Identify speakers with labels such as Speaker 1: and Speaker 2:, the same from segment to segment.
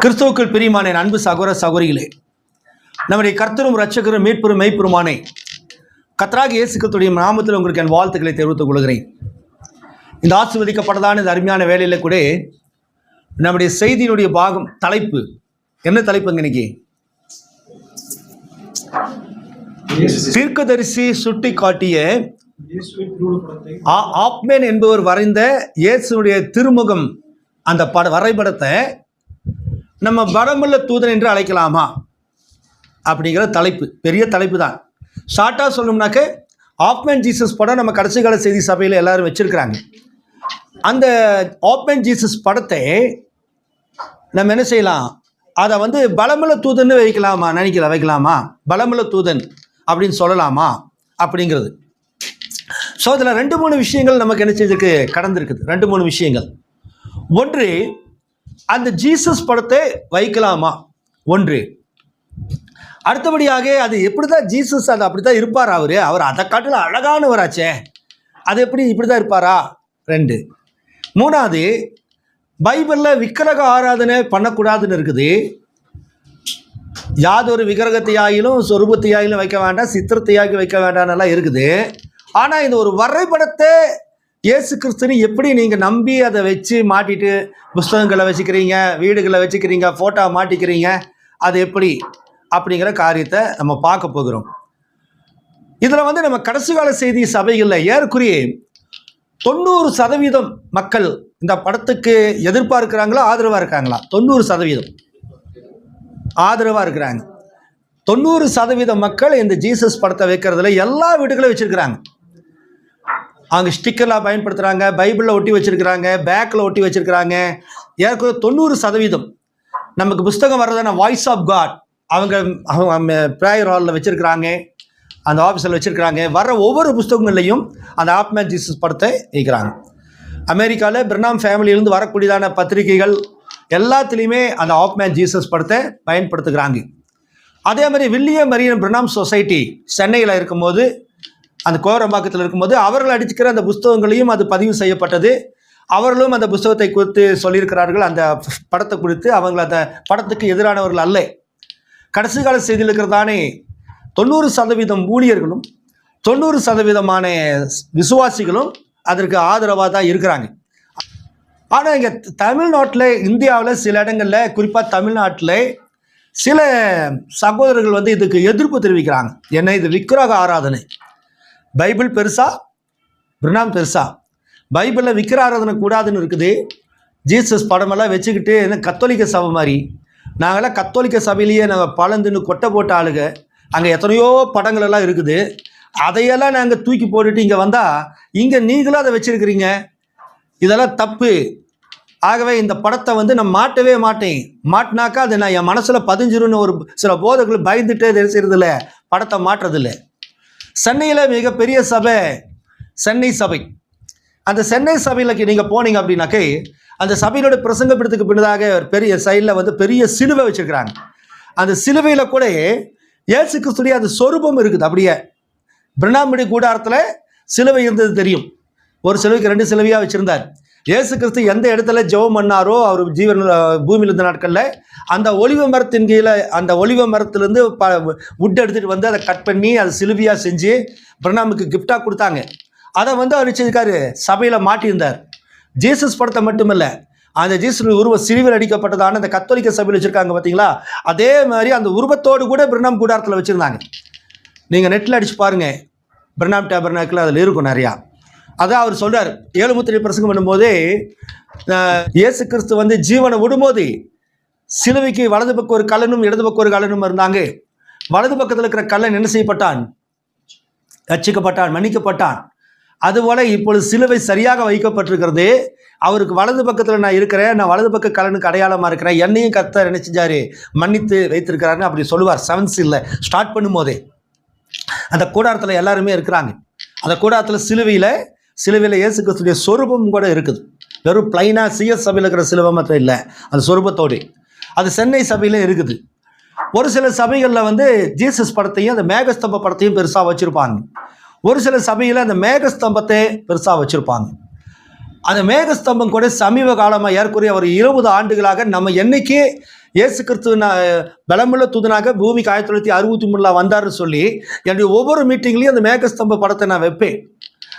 Speaker 1: கிறிஸ்துவுக்குள் பிரியமான அன்பு சகோர சகோரிகளே நம்முடைய கர்த்தரும் ரட்சகரும் மீட்பெரும் மெய்ப்பெருமானே கத்ராக இயேசு கிறிஸ்துடைய நாமத்தில் உங்களுக்கு என் வாழ்த்துக்களை தெரிவித்துக் கொள்கிறேன். இந்த ஆசிர்வதிக்கப்பட்டதான இந்த அருமையான வேலையில் கூட நம்முடைய செய்தியினுடைய பாகம் தலைப்பு என்ன தலைப்புங்க இன்னைக்கு? தீர்க்கதரிசி சுட்டி காட்டிய ஆ- ஆப்மேன் என்பவர் வரைந்த இயேசுடைய திருமுகம் அந்த பட வரைபடத்தை நம்ம வரமுள்ள தூதன் என்று அழைக்கலாமா? அப்படிங்கிற தலைப்பு பெரிய தலைப்பு தான். ஷார்ட்டாக சொல்லணும்னாக்க ஆப்மேன் ஜீசஸ் படம் நம்ம கடைசி கால செய்தி சபையில் எல்லாரும் வச்சுருக்கிறாங்க. அந்த ஆப்மேன் ஜீசஸ் படத்தை நம்ம என்ன செய்யலாம்? அதை வந்து பலமுள்ள தூதன்னு வைக்கலாமா? நினைக்கல வைக்கலாமா? பலமுள்ள தூதன் அப்படின்னு சொல்லலாமா? அப்படிங்கிறது. ஸோ அதில் ரெண்டு மூணு விஷயங்கள் நமக்கு என்ன செஞ்சிருக்கு கடந்திருக்குது. ரெண்டு மூணு விஷயங்கள். ஒன்று அந்த ஜீசஸ் படத்தை வைக்கலாமா? ஒன்று. அடுத்தபடியாக அது எப்படி தான் ஜீசஸ் அது அப்படி தான் இருப்பார் அவர்? அவர் அதை காட்டில் அழகானவராச்சே. அது எப்படி இப்படி தான் இருப்பாரா? ரெண்டு. மூணாவது பைபிளில் விக்கிரக ஆராதனை பண்ணக்கூடாதுன்னு இருக்குது. யாதொரு விக்கிரகத்தையாயிலும் சொரூபத்தையாயிலும் வைக்க வேண்டாம் சித்திரத்தையாகி வைக்க வேண்டாம்னெல்லாம் இருக்குது. ஆனால் இந்த ஒரு வரைபடத்தை இயேசு கிறிஸ்துன்னு எப்படி நீங்கள் நம்பி அதை வச்சு மாட்டிட்டு புஸ்தகங்களை வச்சுக்கிறீங்க வீடுகளை வச்சுக்கிறீங்க ஃபோட்டோ மாட்டிக்கிறீங்க அது எப்படி? அப்படிங்கிற காரியத்தை நம்ம பார்க்க போகிறோம். இதில் வந்து நம்ம கடைசி கால செய்தி சபைகளில் ஏறக்குறைய தொண்ணூறு சதவீதம் மக்கள் இந்த படத்துக்கு எதிர்பார்க்கிறாங்களா ஆதரவாக இருக்காங்களா? தொண்ணூறு சதவீதம். ஆதரவாக இருக்கிறாங்க. தொண்ணூறு சதவீத மக்கள் இந்த ஜீசஸ் படத்தை வைக்கிறதுல எல்லா வீடுகளும் வச்சுருக்கிறாங்க. அவங்க ஸ்டிக்கர்லாம் பயன்படுத்துகிறாங்க பைபிளில் ஒட்டி வச்சுருக்கிறாங்க பேக்கில் ஒட்டி வச்சுருக்கிறாங்க. ஏற்கனவே தொண்ணூறு சதவீதம் நமக்கு புஸ்தகம் வர்றதான வாய்ஸ் ஆஃப் காட் அவங்க அவங்க ப்ரேயர் ஹாலில் வச்சுருக்கிறாங்க அந்த ஆஃபீஸில் வச்சுருக்கிறாங்க. வர்ற ஒவ்வொரு புஸ்தகங்கள்லையும் அந்த ஆப்மேன் ஜீசஸ் படத்தை வைக்கிறாங்க அமெரிக்காவில் பிரணாம் ஃபேமிலியிலேருந்து வரக்கூடியதான பத்திரிகைகள் எல்லாத்துலேயுமே அந்த ஆப்மேன் ஜீசஸ் படத்தை பயன்படுத்துகிறாங்க. அதே மாதிரி வில்லியம் மரியன் பிரணாம் சொசைட்டி சென்னையில் இருக்கும்போது அந்த கோரம்பாக்கத்தில் இருக்கும்போது அவர்கள் அடிச்சுக்கிற அந்த புஸ்தகங்களையும் அது பதிவு செய்யப்பட்டது. அவர்களும் அந்த புஸ்தகத்தை குறித்து சொல்லியிருக்கிறார்கள். அந்த படத்தை குறித்து அவங்க அந்த படத்துக்கு எதிரானவர்கள் அல்ல. கடைசி கால செய்தியில் இருக்கிறதானே தொண்ணூறு சதவீதம் ஊழியர்களும் தொண்ணூறு சதவீதமான விசுவாசிகளும் அதற்கு ஆதரவாக தான் இருக்கிறாங்க. ஆனால் இங்கே தமிழ்நாட்டில் இந்தியாவில் சில இடங்களில் குறிப்பாக தமிழ்நாட்டில் சில சகோதரர்கள் வந்து இதுக்கு எதிர்ப்பு தெரிவிக்கிறாங்க. என்ன? இது விக்கிரக ஆராதனை. பைபிள் பெருசா? பிரணாம் பெருசா? பைபிளில் விக்கிர ஆராதனை கூடாதுன்னு இருக்குது. ஜீசஸ் படமெல்லாம் வச்சுக்கிட்டு என்ன கத்தோலிக்க சபை மாதிரி. நாங்களாம் கத்தோலிக்க சபையிலேயே நாங்கள் பழந்துன்னு கொட்டை போட்ட ஆளுங்க. அங்கே எத்தனையோ படங்கள் எல்லாம் இருக்குது. அதையெல்லாம் நாங்கள் தூக்கி போட்டுட்டு இங்கே வந்தால் இங்கே நீங்களும் அதை வச்சுருக்கிறீங்க. இதெல்லாம் தப்பு. ஆகவே இந்த படத்தை வந்து நான் மாட்டவே மாட்டேன். மாட்டினாக்கா அது நான் என் மனசில் பதிஞ்சிரும்னு ஒரு சில போதைகள் பயந்துட்டே இது படத்தை மாட்டுறதில்லை சென்னையில் மிகப்பெரிய சபை சென்னை சபை. அந்த சென்னை சபையில் நீங்கள் போனீங்க அப்படின்னாக்கே அந்த சபையினோட பிரசங்கப்படத்துக்கு பின்னதாக ஒரு பெரிய சைடில் வந்து பெரிய சிலுவை வச்சுருக்கிறாங்க. அந்த சிலுவையில் கூட இயேசு கிறிஸ்துடைய அந்த சொரூபம் இருக்குது. அப்படியே பிரணாமணி கூடாரத்தில் சிலுவை இருந்தது தெரியும். ஒரு சிலுவைக்கு ரெண்டு சிலுவையாக வச்சுருந்தார். இயேசு கிறிஸ்து எந்த இடத்துல ஜெபம் பண்ணாரோ அவர் ஜீவன் பூமியில் இருந்த நாட்களில் அந்த ஒளிவ மரத்தின் கீழே அந்த ஒளிவ மரத்துலேருந்து ப wood எடுத்துகிட்டு வந்து அதை கட் பண்ணி அதை சிலுவையாக செஞ்சு பிரணாமுக்கு கிஃப்டாக கொடுத்தாங்க. அதை வந்து அவர் வச்சிருக்காரு சபையில் மாட்டியிருந்தார். ஜீசஸ் படத்தை மட்டுமில்ல அந்த ஜீசஸ் உருவ சிலுவில் அடிக்கப்பட்டதான அந்த கத்தோலிக்க சபையில் வச்சுருக்காங்க பார்த்தீங்களா அதே மாதிரி அந்த உருவத்தோடு கூட பிரணாம் கூடாரத்தில் வச்சுருந்தாங்க. நீங்கள் நெட்டில் அடித்து பாருங்கள் பிரணாம் டேபர்னாக்கில் அதில் இருக்கும் நிறையா. அதான் அவர் சொல்றார். ஏழு முத்திரை பிரசங்கம் பண்ணும்போதே இயேசு கிறிஸ்து வந்து ஜீவனை விடும்போது சிலுவைக்கு வலது பக்கம் ஒரு கல்லனும் இடது பக்கம் ஒரு கல்லனும் இருந்தாங்க. வலது பக்கத்தில் இருக்கிற கல்லன் என்ன செய்யப்பட்டான்? ரச்சிக்கப்பட்டான் மன்னிக்கப்பட்டான். அதுபோல இப்பொழுது சிலுவை சரியாக வைக்கப்பட்டிருக்கிறது. அவருக்கு வலது பக்கத்தில் நான் இருக்கிறேன் நான் வலது பக்க கலனுக்கு அடையாளமாக இருக்கிறேன். என்னையும் கத்த என்ன மன்னித்து வைத்திருக்கிறாருன்னு அப்படி சொல்லுவார். செவன்ஸ் இல்லை ஸ்டார்ட் பண்ணும்போதே. அந்த கூடாரத்தில் எல்லாருமே இருக்கிறாங்க. அந்த கூடாரத்தில் சிலுவையில் சிலுவையில் இயேசு கிறிஸ்துடைய சொரூபம் கூட இருக்குது. வெறும் பிளைனாக சிஎஸ் சபையில் இருக்கிற சிலுவை மட்டும் இல்லை. அந்த சொரூபத்தோடு. அது சென்னை சபையிலும் இருக்குது. ஒரு சில சபைகளில் வந்து ஜீசஸ் படத்தையும் அந்த மேகஸ்தம்ப படத்தையும் பெருசாக வச்சுருப்பாங்க. ஒரு சில சபையில் அந்த மேகஸ்தம்பத்தை பெருசாக வச்சுருப்பாங்க. அந்த மேகஸ்தம்பம் கூட சமீப காலமாக ஏற்குறைய ஒரு இருபது ஆண்டுகளாக நம்ம என்னைக்கு இயேசு கிறிஸ்துவ பலமுள்ள தூதனாக பூமிக்கு ஆயிரத்தி தொள்ளாயிரத்தி அறுபத்தி மூணில் வந்தாருன்னு சொல்லி என்னுடைய ஒவ்வொரு மீட்டிங்லேயும் அந்த மேகஸ்தம்ப படத்தை நான் வைப்பேன்.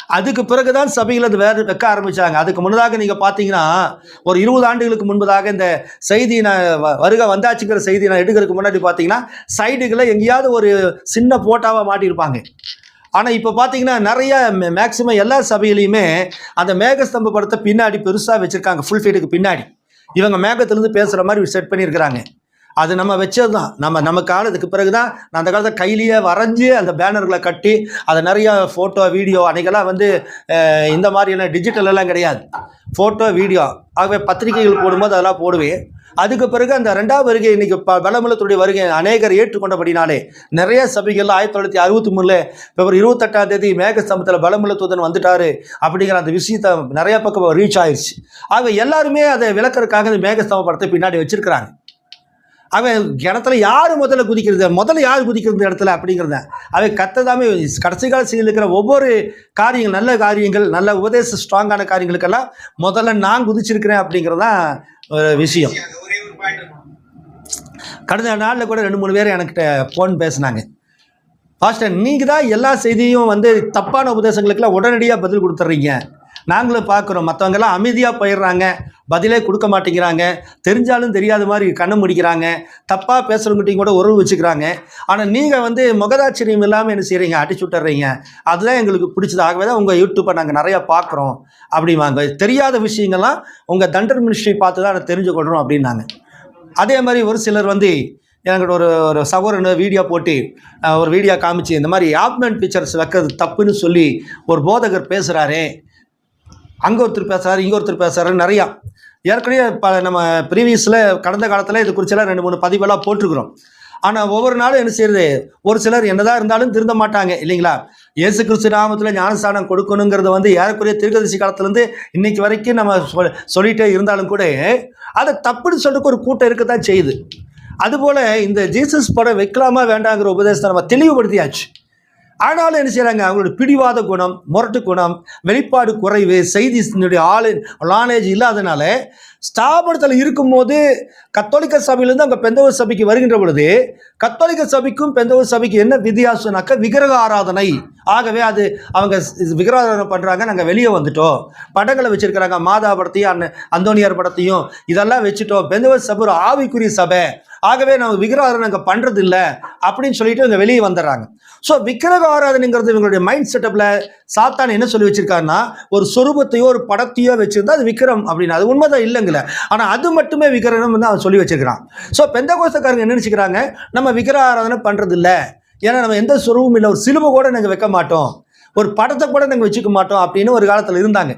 Speaker 1: அதுக்கு பிறகு தான் சபையில் அது வேறு வைக்க ஆரம்பித்தாங்க அதுக்கு முன்னதாக நீங்கள் பார்த்தீங்கன்னா ஒரு இருபது ஆண்டுகளுக்கு முன்பதாக இந்த செய்தி நான் வ- வருக வந்தாச்சுங்கிற செய்தி நான் எடுக்கிறதுக்கு முன்னாடி பார்த்தீங்கன்னா சைடுகளில் எங்கேயாவது ஒரு சின்ன போட்டாவாக மாட்டியிருப்பாங்க. ஆனால் இப்போ பார்த்தீங்கன்னா நிறைய மேக்சிமம் எல்லா சபையிலையுமே அந்த மேகஸ்தம்ப படத்தை பின்னாடி பெருசாக வச்சுருக்காங்க. ஃபுல் ஃபீட்டுக்கு பின்னாடி. இவங்க மேகத்திலேருந்து பேசுகிற மாதிரி செட் பண்ணியிருக்கிறாங்க. அது நம்ம வச்சது தான் நம்ம நம்ம காலத்துக்கு பிறகு தான் நான் அந்த காலத்தில் கையிலேயே வரைஞ்சி அந்த பேனர்களை கட்டி அதை நிறைய ஃபோட்டோ வீடியோ அன்றைக்கெல்லாம் வந்து இந்த மாதிரியான டிஜிட்டலெல்லாம் கிடையாது. ஃபோட்டோ வீடியோ ஆகவே பத்திரிகைகள் போடும்போது அதெல்லாம் போடுவேன். அதுக்கு பிறகு அந்த ரெண்டாவது வருகை இன்னைக்கு ப பலமலத்துடைய வருகை அநேகர் ஏற்றுக்கொண்டபடினாலே நிறைய சபைகள் ஆயிரத்தி தொள்ளாயிரத்தி அறுபத்தி மூணில் பிப்ரவரி இருபத்தெட்டாம் தேதி மேகஸ்தம்பத்தில் பலமலத்துவதன் தூதன் வந்துட்டாரு அப்படிங்கிற அந்த விஷயத்தை நிறைய பக்கம் ரீச் ஆயிடுச்சு ஆக எல்லாருமே அதை விளக்கறதுக்காக இந்த மேகஸ்தம்ப படத்தை பின்னாடி வச்சிருக்கிறாங்க. அவன் கிணத்துல யார் முதல்ல குதிக்கிறது? முதல்ல யார் குதிக்கிறது இடத்துல அப்படிங்கிறத. அவன் கத்ததாமே கடைசி காலத்தில் செய்தியில் இருக்கிற ஒவ்வொரு காரியங்கள் நல்ல காரியங்கள் நல்ல உபதேச ஸ்ட்ராங்கான காரியங்களுக்கெல்லாம் முதல்ல நான் குதிச்சிருக்கிறேன் அப்படிங்கிறது தான் ஒரு விஷயம். கடந்த நாளில் கூட ரெண்டு மூணு பேர் எனக்கிட்ட ஃபோன் பேசுனாங்க. பாஸ்டர் நீங்கள் தான் எல்லா செய்தியும் வந்து தப்பான உபதேசங்களுக்கெல்லாம் உடனடியாக பதில் கொடுத்துட்றீங்க நாங்களும் பார்க்குறோம். மற்றவங்கெல்லாம் அமைதியாக போயிடுறாங்க. பதிலே கொடுக்க மாட்டேங்கிறாங்க. தெரிஞ்சாலும் தெரியாத மாதிரி கண்ணை முடிக்கிறாங்க. தப்பாக பேசுகிறவங்ககிட்டையும் கூட உறவு வச்சுக்கிறாங்க. ஆனால் நீங்கள் வந்து முகதாச்சரியம் இல்லாமல் என்ன செய்கிறீங்க அடிச்சு விட்டுறீங்க. அதுதான் எங்களுக்கு பிடிச்சது. ஆகவே தான் உங்கள் யூடியூப்பை நாங்கள் நிறையா பார்க்குறோம். அப்படிவாங்க தெரியாத விஷயங்கள்லாம் உங்கள் தண்டர் மினிஸ்ட்ரி பார்த்து தான் தெரிஞ்சு கொள்கிறோம் அப்படின்னாங்க. அதே மாதிரி ஒரு சிலர் வந்து என்கிட்ட ஒரு ஒரு சகோதரன் வீடியோ போட்டு ஒரு வீடியோ காமிச்சு இந்த மாதிரி ஆப்மெண்ட் பிக்சர்ஸ் வைக்கிறது தப்புன்னு சொல்லி ஒரு போதகர் பேசுகிறாரே அங்கே ஒருத்தர் பேசுகிறார் இங்கே ஒருத்தர் பேசுகிறாரு நிறையா. ஏற்கனவே ப நம்ம ப்ரீவியஸில் கடந்த காலத்தில் இது குறிச்செல்லாம் ரெண்டு மூணு பதிவெல்லாம் போட்டிருக்கிறோம். ஆனால் ஒவ்வொரு நாளும் என்ன செய்யுது ஒரு சிலர் என்னதான் இருந்தாலும் திருந்த மாட்டாங்க இல்லைங்களா? இயேசு கிறிஸ்து நாமத்தில் ஞானஸ்தானம் கொடுக்கணுங்கிறது வந்து ஏறக்குறைய திருக்கதிசி காலத்துலேருந்து இன்னைக்கு வரைக்கும் நம்ம சொல் சொல்லிகிட்டே இருந்தாலும் கூட அதை தப்புன்னு சொல்றதுக்கு ஒரு கூட்டம் இருக்க தான் செய்யுது. அதுபோல் இந்த ஜீசஸ் படம் வைக்கலாமா வேண்டாங்கிற உபதேசத்தை நம்ம தெளிவுபடுத்தியாச்சு. ஆனாலும் என்ன செய்கிறாங்க அவங்களோட பிடிவாத குணம் முரட்டு குணம் வெளிப்பாடு குறைவு செய்தி ஆளு நாலேஜ் இல்லாதனால ஸ்தாபனத்தில் இருக்கும்போது கத்தோலிக்க சபையிலேருந்து அங்கே பெந்தவ சபைக்கு வருகின்ற பொழுது கத்தோலிக்க சபைக்கும் பெந்தவ சபைக்கு என்ன வித்தியாசம்னாக்க விக்கிரக ஆராதனை. ஆகவே அது அவங்க ஸ்- பண்ணுறாங்க நாங்கள் வெளியே வந்துட்டோம். படங்களை வச்சுருக்கிறாங்க மாதா படத்தையும் அண்ணன் அந்தோனியார் படத்தையும் இதெல்லாம் வச்சுட்டோம். பெந்தவ சபை ஒரு ஆவிக்குரிய சபை. ஆகவே நம்ம விக்கிரக ஆராதனை அங்கே பண்ணுறது இல்லை அப்படின்னு சொல்லிட்டு இவங்க வெளியே வந்துடுறாங்க. ஸோ விக்கிரக ஆராதனைங்கிறது இவங்களுடைய மைண்ட் செட்டப்பில் சாத்தான் என்ன சொல்லி வச்சிருக்காருன்னா ஒரு சொரூபத்தையோ ஒரு படத்தையோ வச்சிருந்தா அது விக்ரம் அப்படின்னு. அது உண்மைதான் இல்லைங்கள. ஆனால் அது மட்டுமே விக்கிரகம் அவன் சொல்லி வச்சிருக்கிறான். ஸோ பெந்த கோஷக்காரங்க என்ன நினச்சிக்கிறாங்க? நம்ம விக்கிர ஆராதனை பண்ணுறது இல்லை ஏன்னா நம்ம எந்த சொருவும் இல்லை. ஒரு சிலுவை கூட நாங்கள் வைக்க மாட்டோம். ஒரு படத்தை கூட நாங்கள் வச்சுக்க மாட்டோம் அப்படின்னு ஒரு காலத்தில் இருந்தாங்க.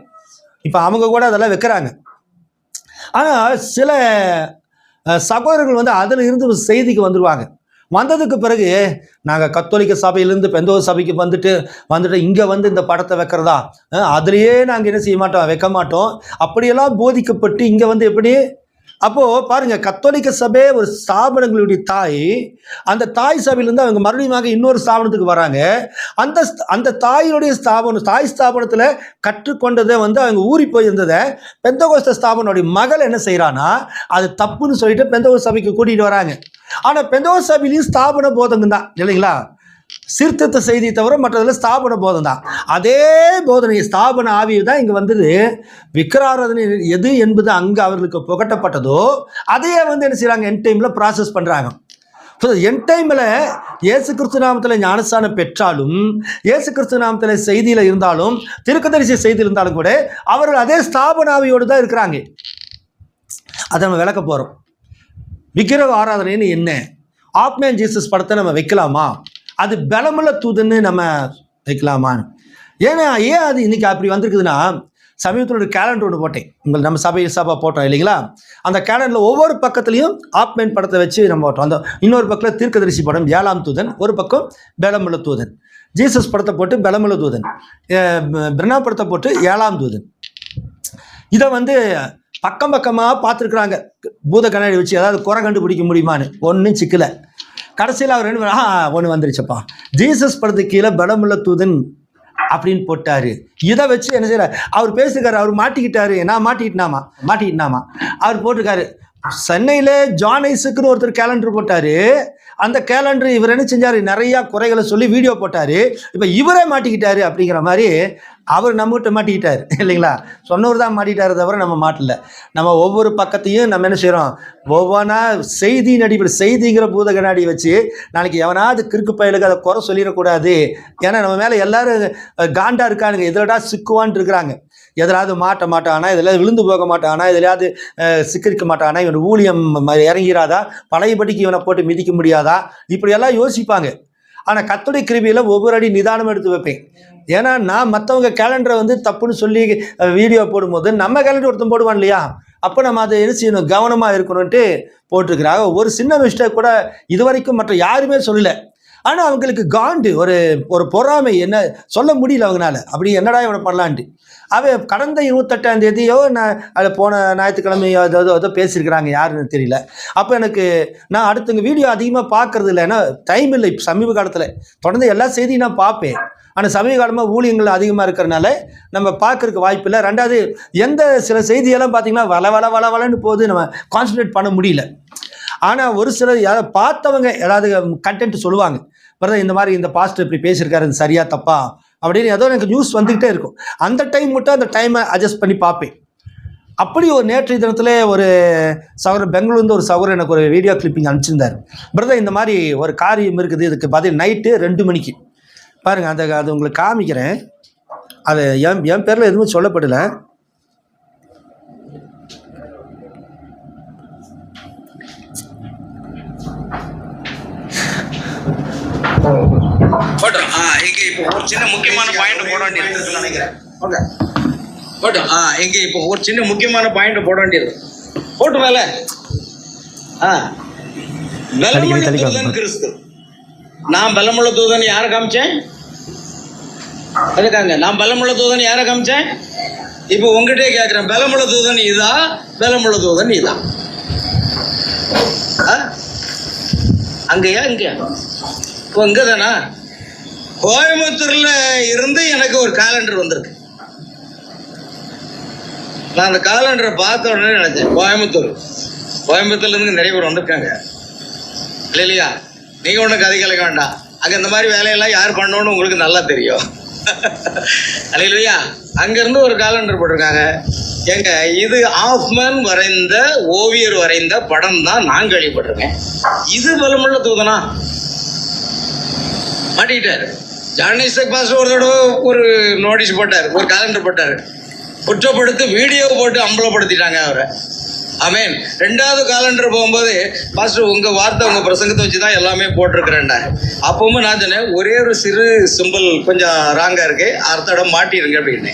Speaker 1: இப்போ அவங்க கூட அதெல்லாம் வைக்கிறாங்க. ஆனால் சில சகோதரர்கள் வந்து அதில் இருந்து ஒரு செய்திக்கு வந்துடுவாங்க வந்ததுக்கு பிறகு நாங்கள் கத்தோலிக்க சபையிலேருந்து பெந்தோ சபைக்கு வந்துட்டு வந்துட்டு இங்கே வந்து இந்த படத்தை வைக்கிறதா? அதுலேயே நாங்கள் என்ன செய்ய மாட்டோம் வைக்க மாட்டோம். அப்படியெல்லாம் போதிக்கப்பட்டு இங்கே வந்து எப்படி? அப்போது பாருங்கள் கத்தோலிக்க சபை ஒரு ஸ்தாபனங்களுடைய தாய். அந்த தாய் சபையிலேருந்து அவங்க மறுபடியும் இன்னொரு ஸ்தாபனத்துக்கு வராங்க. அந்த ஸ்த- அந்த தாயினுடைய ஸ்தாபனம் தாய் ஸ்தாபனத்தில் கற்றுக்கொண்டதை வந்து அவங்க ஊறி போயிருந்ததை பெந்தகோஸ்த ஸ்தாபனுடைய மகள் என்ன செய்கிறான்னா அது தப்புன்னு சொல்லிட்டு பெந்தகோஸ்த சபைக்கு கூட்டிகிட்டு வராங்க. ஆனால் பெந்தகோஸ்த சபையிலையும் ஸ்தாபன போதங்க தான் இல்லைங்களா? சீர்திருத்த செய்தி தவிர மற்றதில் ஸ்தாபன போதம் தான். அதே போதனை ஸ்தாபன ஆவி தான் இங்கே வந்தது. விக்கிராராதனை எது என்பது அங்கே அவர்களுக்கு புகட்டப்பட்டதோ அதையே வந்து என்ன செய்கிறாங்க என் டைமில் ப்ராசஸ் பண்ணுறாங்க ஸோ என் டைமில் இயேசு கிறிஸ்து நாமத்தில் ஞானஸ்தானம் பெற்றாலும் இயேசு கிறிஸ்து நாமத்தில் செய்தியில் இருந்தாலும் திருக்கதரிசி செய்தி இருந்தாலும் கூட அவர்கள் அதே ஸ்தாபனாவியோடு தான் இருக்கிறாங்க. அதை நம்ம விளக்க போகிறோம் விக்கிரக ஆராதனைன்னு என்ன? ஆப்மேன் ஜீசஸ் படத்தை நம்ம வைக்கலாமா? அது பலமுள்ள தூதுன்னு நம்ம வைக்கலாமான்னு. ஏன்னா ஏன் அது இன்னைக்கு அப்படி வந்திருக்குதுன்னா சமீபத்தில் ஒரு கேலண்டர் ஒன்று போட்டேன். உங்கள் நம்ம சபை சபா போட்டோம் இல்லைங்களா? அந்த கேலண்டரில் ஒவ்வொரு பக்கத்துலையும் ஆப்மேன் படத்தை வச்சு நம்ம போட்டோம். அந்த இன்னொரு பக்கத்தில் தீர்க்கதரிசி படம் ஏழாம் தூதன் ஒரு பக்கம் பலமுள்ள தூதன். ஜீசஸ் படத்தை போட்டு பலமுள்ள தூதன். பிரணா படத்தை போட்டு ஏழாம் தூதன். இதை வந்து பக்கம் பக்கமாக பார்த்துருக்குறாங்க. பூத கண்ணாடி வச்சு அதாவது குறை கண்டுபிடிக்க முடியுமான்னு. ஒன்றும் சிக்கலை. கடைசியில் அவர் என்ன ஆ ஒன்று வந்துருச்சப்பா. ஜீசஸ் படத்துக்கு கீழே பலமுள்ள தூதன் அப்படின்னு போட்டார். இதை வச்சு என்ன செய்யறாரு? அவர் பேசுகிறார் அவர் மாட்டிக்கிட்டாரு. நான் மாட்டிக்கிட்டாமா மாட்டிக்கிட்டாமா அவர் போட்டிருக்காரு. சென்னையில் ஜான் ஐசக்குன்னு ஒருத்தர் கேலண்டர் போட்டார். அந்த கேலண்டர் இவர் என்ன செஞ்சார்? நிறையா குறைகளை சொல்லி வீடியோ போட்டார். இப்போ இவரே மாட்டிக்கிட்டாரு அப்படிங்கிற மாதிரி அவர் நம்மகிட்ட மாட்டிக்கிட்டார். இல்லைங்களா? சொன்னவர் தான் மாட்டிக்கிட்டாரு தவிர நம்ம மாட்டல. நம்ம ஒவ்வொரு பக்கத்தையும் நம்ம என்ன செய்கிறோம் ஒவ்வொன்றா செய்தியின் அடிப்படை செய்திங்கிற பூத கண்ணாடி வச்சு நாளைக்கு எவனாவது கிறுக்கு பயலுக்கு அதை குறை சொல்லிடக்கூடாது. ஏன்னா நம்ம மேலே எல்லோரும் காண்டாக காண்டா இருக்கானுங்க. எதிரடா சிக்குவான்ட்டு இருக்கிறாங்க. எதிலாவது மாட்ட மாட்டானா? இதில் விழுந்து போக மாட்டானா? எதிலாவது சிக்கரிக்க மாட்டானா? இவன் ஊழியம் இறங்கிறாதா? பழையபடிக்கு இவனை போட்டு மிதிக்க முடியாதா? இப்படியெல்லாம் யோசிப்பாங்க. ஆனால் கத்துடைய கிருபியில் ஒவ்வொரு அடி நிதானம் எடுத்து வைப்பேன். ஏன்னா நான் மற்றவங்க கேலண்டரை வந்து தப்புன்னு சொல்லி வீடியோ போடும்போது நம்ம கேலண்டர் ஒருத்தன் போடுவான் இல்லையா? அப்போ நம்ம அதை என்ன செய்யணும்? கவனமாக இருக்கணும்ன்ட்டு போட்டிருக்கிறாங்க. ஒரு சின்ன மிஸ்டேக் கூட இது வரைக்கும் மற்ற யாருமே சொல்லலை. ஆனால் அவங்களுக்கு காண்டு ஒரு ஒரு பொறாமை என்ன சொல்ல முடியல அவங்களால. அப்படி என்னடா இவனை பண்ணலான்ட்டு. அவன் கடந்த இருபத்தெட்டாம் தேதியோ நான் அதில் போன ஞாயிற்றுக்கிழமையோ ஏதோ ஏதோ பேசியிருக்கிறாங்க யாருன்னு தெரியல. அப்போ எனக்கு நான் அடுத்தவங்க வீடியோ அதிகமாக பார்க்கறது இல்லை. ஏன்னா டைம் இல்லை இப்போ சமீப காலத்தில். தொடர்ந்து எல்லா செய்தியும் நான் பார்ப்பேன். ஆனால் சமீப காலமாக ஊழியங்கள் அதிகமாக இருக்கிறனால நம்ம பார்க்கறதுக்கு வாய்ப்பு இல்லை. ரெண்டாவது எந்த சில செய்தியெல்லாம் பார்த்தீங்கன்னா வள வள வள வளன்னு போது நம்ம கான்சன்ட்ரேட் பண்ண முடியல. ஆனால் ஒரு சிலர் யாராவது பார்த்தவங்க ஏதாவது கண்டென்ட் சொல்லுவாங்க. பிரதர் இந்த மாதிரி இந்த பாஸ்டர் இப்படி பேசியிருக்காரு சரியா தப்பா? அப்படின்னு ஏதோ எனக்கு நியூஸ் வந்துக்கிட்டே இருக்கும். அந்த டைம் மட்டும் அந்த டைமை அட்ஜஸ்ட் பண்ணி பார்ப்பேன். அப்படி ஒரு நேற்றைய தினத்தில் ஒரு சகோதரர் பெங்களூர்ந்து ஒரு சகோதரர் எனக்கு ஒரு வீடியோ கிளிப்பிங் அனுப்பிச்சிருந்தார். பிரதர் இந்த மாதிரி ஒரு காரியம் இருக்குது. இதுக்கு பதில் நைட்டு ரெண்டு மணிக்கு. பாருங்கள் அந்த அது உங்களுக்கு காமிக்கிறேன். அது என் என் பேரில் எதுவும் சொல்லப்படலை.
Speaker 2: போட்டோம் ஆ இங்க இப்போ ஒரு சின்ன முக்கியமான பாயிண்ட் போட வேண்டியது நினைக்கிறேன். ஓகே போட்டோம் ஆ இங்க இப்போ ஒரு சின்ன முக்கியமான பாயிண்ட் போட வேண்டியது. போட்டு மேல. ஆ. பலமுள்ள தூதன். கிறிஸ்து. நான் பலமுள்ள தூதன் யாரை காமிச்சேன்? அதுக்காங்க நான் பலமுள்ள தூதன் யாரை காமிச்சேன்? இப்போ உங்ககிட்டயே கேட்குறேன் பலமுள்ள தூதன் இதா? பலமுள்ள தூதன் இதா? ஆ? அங்கேயா இங்கேயா? இப்போ இங்கே தானா கோயம்புத்தூர்ல இருந்து எனக்கு ஒரு காலண்டர் வந்திருக்கு. நான் அந்த காலண்டரை பார்த்த உடனே நினைச்சேன் கோயம்புத்தூர். கோயம்புத்தூர்ல இருந்து நிறைய பேர் வந்திருக்காங்க. இல்லை இல்லையா? நீங்க ஒன்றும் கதை கலைக்க வேண்டாம். அங்க இந்த மாதிரி வேலையெல்லாம் யார் பண்ணணும்னு உங்களுக்கு நல்லா தெரியும். இல்லையா? அங்கிருந்து ஒரு காலண்டர் போட்டிருக்காங்க. ஏங்க இது ஆஃப்மேன் வரைந்த ஓவியர் வரைந்த படம் தான் நான் கேள்விப்பட்டிருக்கேன். இது பலமுள்ள தூதனா? மாட்டிக்கிட்டாரு. ஜானேசக் பாஸ்டர் ஒரு தடவை ஒரு நோட்டீஸ் போட்டார் ஒரு கேலண்டர் போட்டார். குற்றப்படுத்தி வீடியோ போட்டு அம்பலப்படுத்திட்டாங்க அவரை. ஆமேன் ரெண்டாவது காலண்டர் போகும்போது பாஸ்டர் உங்கள் வார்த்தை உங்கள் பிரசங்கத்தை வச்சு தான் எல்லாமே போட்டிருக்கிறேன்டா. அப்பவும் நான் சொன்னேன் ஒரே ஒரு சிறு சிம்பிள் கொஞ்சம் ராங்காக இருக்குது அடுத்த இடம் மாட்டிருங்க அப்படின்னு.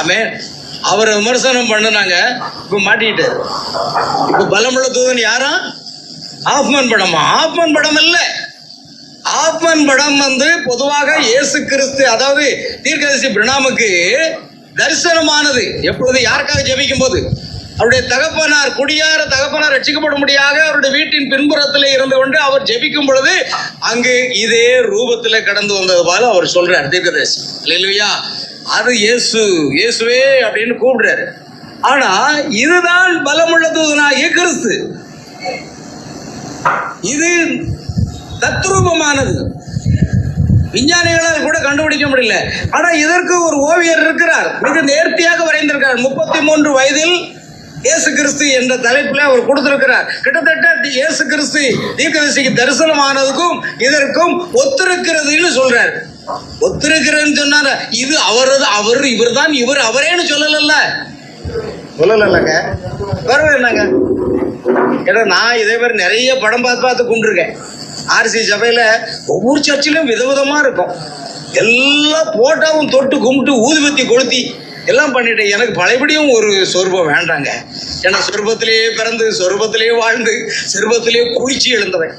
Speaker 2: ஆமேன் அவரை விமர்சனம் பண்ணுனாங்க இப்போ மாட்டிக்கிட்டார் இப்போ பலமுள்ள தூதன் யாரா? ஆஃப்மன் படமா? ஆஃப்மன் படம் இல்லை ஆத்மன் படம் வந்து பொதுவாக இயேசு கிறிஸ்து அதாவது தீர்க்கதரிசி பிரணாமுக்கு தரிசனமானது. எப்பொழுது யாருக்காக ஜெபிக்கும் போது அவருடைய தகப்பனார் குடியார தகப்பனார் ரட்சிக்கப்படும்படியாக அவருடைய வீட்டின் பின்புறத்தில் இருந்து கொண்டு அவர் ஜெபிக்கும் பொழுது அங்கு இதே ரூபத்தில் கடந்து வந்தது போல அவர் சொல்றார் தீர்க்கதரிசி. இல்லையா அது இயேசு இயேசுவே அப்படின்னு கூப்பிடுறாரு. ஆனா இதுதான் பலமுள்ள தூதனாகிய கிறிஸ்து. இது தத்ரூபமானது. விஞ்ஞானிகளால் கூட கண்டுபிடிக்க முடியல. ஆனா இதற்கு ஒரு ஓவியர் இருக்கிறார். மிக நேர்த்தியாக வரைந்திருக்கிறார். முப்பத்தி மூன்று வயதில் இயேசு கிறிஸ்து என்ற தலைப்பில் அவர் கொடுத்திருக்கிறார். கிட்டத்தட்ட இயேசு கிறிஸ்து தீர்க்கதரிசிக்கு தரிசனமானதுக்கும் இதற்கும் ஒத்திருக்கிறதுன்னு சொல்றார். ஒத்திருக்கிறேன்னு சொன்னார? இது அவரது அவர் இவர் தான் இவர் அவரேன்னு சொல்லலல்ல. சொல்லலல்லங்க. என்னங்க ஏன்னா நான் இதே மாதிரி நிறைய படம் பார்த்து பார்த்து கும்பிட்டுருக்கேன் ஆர்சி சபையில் ஒவ்வொரு சர்ச்சிலும் விதவிதமாக இருக்கும். எல்லா போட்டாவும் தொட்டு கும்பிட்டு ஊதுபத்தி கொளுத்தி எல்லாம் பண்ணிட்டேன் எனக்கு பழையபடியும் ஒரு சொருபம் வேண்டாங்க. ஏன்னா சொருபத்திலேயே பிறந்து சொருபத்திலேயே வாழ்ந்து சொருபத்திலேயே குளிச்சு எழுந்தவன்.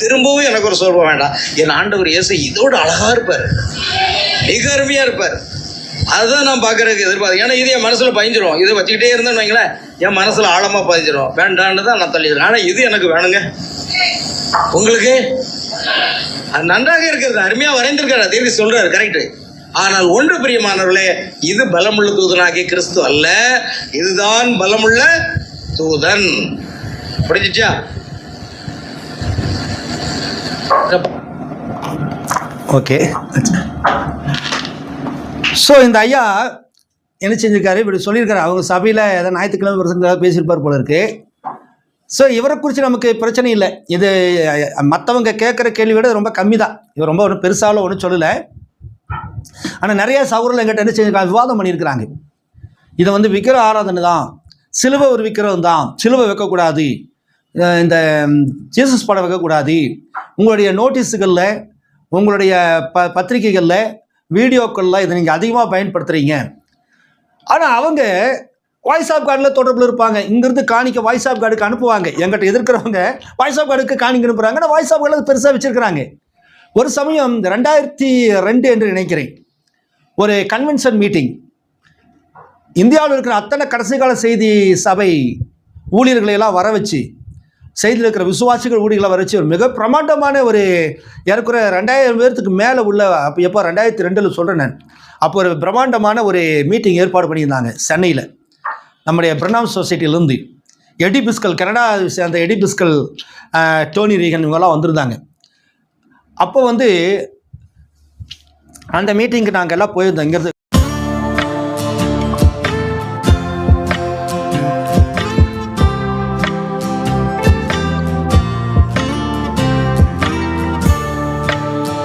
Speaker 2: திரும்பவும் எனக்கு ஒரு சொருபம் வேண்டாம். என் ஆண்டவர் இயேசு இதோட அழகாக இருப்பார். மிக அருமையாக இருப்பார். அதுதான் நான் பார்க்குறதுக்கு எதிர்பார்த்து ஏன்னா இது என் மனசில் பயஞ்சிடும் இதை வச்சுக்கிட்டே இருந்தேன்னு வைங்களேன் என் மனசில் ஆழமாக பயஞ்சிடும் வேண்டான்னு தான் நான் தள்ளிடுறேன் ஆனால் இது எனக்கு வேணுங்க. உங்களுக்கு? அது நன்றாக இருக்கிறது அருமையா வரைந்திருக்கிறார் தேவி சொல்றாரு கரெக்ட் ஆனால் ஒன்று பிரியமானவர்களே இது பலமுள்ள தூதனாகிய கிறிஸ்து அல்ல இதுதான் பலமுள்ள தூதன். புரிஞ்சிச்சா?
Speaker 1: ஓகே. ஸோ இந்த ஐயா என்ன செஞ்சிருக்காரு? இப்படி சொல்லியிருக்காரு அவங்க சபையில் ஏதாவது ஞாயிற்றுக்கிழமை பிரசங்க பேசியிருப்பார் போல இருக்கு. ஸோ இவரை குறித்து நமக்கு பிரச்சனை இல்லை. இது மற்றவங்க கேட்குற கேள்வி விட ரொம்ப கம்மி தான் இவர் ரொம்ப ஒன்றும் பெருசாலும் ஒன்றும் சொல்லலை. ஆனால் நிறைய சவுரில் எங்கிட்ட என்ன செஞ்சிருக்காங்க விவாதம் பண்ணியிருக்கிறாங்க. இதை வந்து விக்கிர ஆராதனை தான். சிலுவை ஒரு விக்கிரம் தான். சிலுவை வைக்கக்கூடாது. இந்த ஜீசஸ் படம் வைக்கக்கூடாது. உங்களுடைய நோட்டீஸுகளில் உங்களுடைய ப பத்திரிகைகளில் வீடியோக்களில் இதை நீங்கள் அதிகமாக பயன்படுத்துகிறீங்க ஆனால் அவங்க வாய்ஸ் ஆஃப் கார்டில் தொடர்பில் இருப்பாங்க. இங்கேருந்து காணிக்க வாய்ஸ் ஆஃப் கார்டுக்கு அனுப்புவாங்க. எங்கிட்ட எதிர்க்கிறவங்க வாய்ஸ் ஆஃப் கார்டுக்கு காணிக்க அனுப்புகிறாங்க ஆனால் வாய்ஸ் ஆஃப் கார்டில் பெருசாக வச்சுருக்கிறாங்க. ஒரு சமயம் ரெண்டாயிரத்தி ரெண்டு என்று நினைக்கிறேன். ஒரு கன்வென்ஷன் மீட்டிங் இந்தியாவில் இருக்கிற அத்தனை கடைசி கால செய்தி சபை ஊழியர்களை எல்லாம் வர வச்சு செய்தியில் இருக்கிற விசுவாசிகள் ஊழியர்களை வர வச்சு ஒரு மிக பிரமாண்டமான ஒரு ஏற்குற ரெண்டாயிரம் பேர்த்துக்கு மேலே உள்ள அப்போ எப்போ ரெண்டாயிரத்தி ரெண்டில் சொல்கிறேன் நான். அப்போ ஒரு பிரமாண்டமான ஒரு மீட்டிங் ஏற்பாடு பண்ணியிருந்தாங்க சென்னையில். நம்முடைய பிரணாம் சொசைட்டிலேருந்து எடிபிஸ்கல் கனடா சேர்ந்த எடிபிஸ்கல் டோனி ரீகன் இவங்கெல்லாம் வந்திருந்தாங்க. அப்போ வந்து அந்த மீட்டிங்க்கு நாங்கள் எல்லாம் போயிருந்தோம். இங்கேருந்து